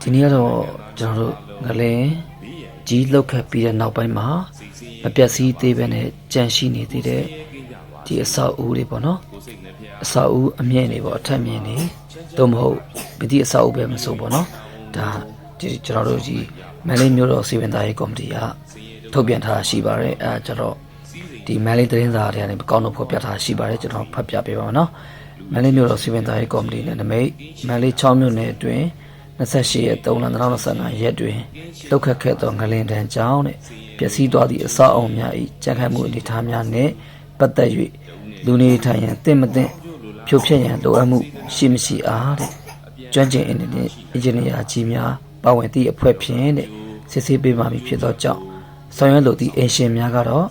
ဒီနေ့ကတော့ကျွန်တော်တို့ငလင်းကြီးလောက်ခတ်ပြီးတဲ့နောက်ပိုင်းမှာမပြတ်စည်းသေးပဲနဲ့ကြန့်ရှိနေသေးတဲ့ဒီအဆောက်အဦတွေပေါ့နော်အဆောက်အဦအမြင့်တွေပေါ့အထက်မြင့်တွေတော့မဟုတ်ပတိအဆောက်အဦပဲမဆိုပေါ့နော်ဒါဒီကျွန်တော်တို့ဒီမန်လေးမျိုးတော်စီဝင်သားရေးကော်မတီကထုတ်ပြန်ထားတာရှိပါတယ်အဲဒါကျတော့ဒီမန်လေးသတင်းစာတွေကနေကောင်းတော့ဖော်ပြထားတာရှိပါတယ်ကျွန်တော်ဖတ်ပြပေးပါမယ်နော်မန်လေးမျိုးတော်စီဝင်သားရေးကော်မတီနဲ့နမိတ်မန်လေး6မြို့နယ်အတွင်း 28ရက်3လ2025ရက်တွင်လောက်ခတ်ခဲ့သောငလင်တန်းကြောင်းတဲ့ပျက်စီးသွားသည့်အဆောက်အအုံများ၏ကြံခိုင်မှုအနေအထားများနှင့်ပတ်သက်၍လူနေထိုင်ရန်တင့်မတင့်ဖြိုဖျက်ရန်လိုအပ်မှုရှိမရှိအားတဲ့ကျွမ်းကျင်အင်ဂျင်အင်ဂျင်နီယာကြီးများပါဝင်သည့်အဖွဲ့ဖြင့်တဲ့စစ်ဆေးပေးမှမည်ဖြစ်သောကြောင့်ဆောင်ရွက်လိုသည့်အင်ရှင်များကတော့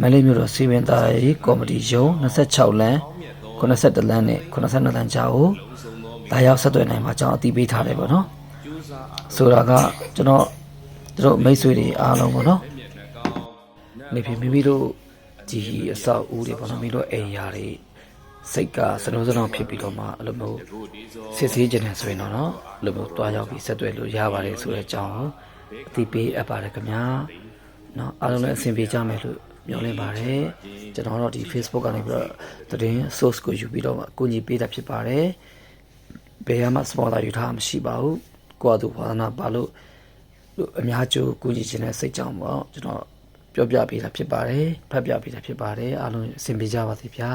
မန္တလေးမြို့တော်စီဝင်သားရေးကော်မတီယုံ26လမ်း82လမ်းနဲ့82လမ်းကြားကို လာရောက်ဆက်သွယ်နိုင်မှာအကြောင်းအသိပေးထားတယ်ပေါ့နော်ဆိုတာကကျွန်တော်တို့မိတ်ဆွေတွေအားလုံးပေါ့နော်နေပြီမိမိတို့ဒီအဆောက်အဦတွေပေါ့နော်မိတို့အိမ်ယာတွေစိတ်ကစလုံးစလုံးဖြစ်ပြီးတော့မှအဲ့လိုမျိုးစစ်ဆေးခြင်းနဲ့ဆိုရင်တော့နော်အဲ့လိုမျိုးတွားရောက်ပြီးဆက်သွယ်လို့ရပါတယ်ဆိုတဲ့အကြောင်းကိုအသိပေးအပ်ပါတယ်ခင်ဗျာနော်အားလုံးလည်းအဆင်ပြေကြမယ်လို့မျှော်လင့်ပါတယ်ကျွန်တော်တို့ဒီ Facebook ကနေပြီးတော့သတင်း source ကိုယူပြီးတော့မှအကူအညီပေးတာဖြစ်ပါတယ် ဘယ်မှ sponsor ယူထားမှမရှိပါဘူးကိုယ့်အတူဝါသနာပါလို့လို့အများကျိုးကူညီခြင်းနဲ့စိတ်ကြောင့်ပေါ့ကျွန်တော်ပြောပြပေးတာဖြစ်ပါတယ်ဖတ်ပြပေးတာဖြစ်ပါတယ်အားလုံးအဆင်ပြေကြပါစေဗျာ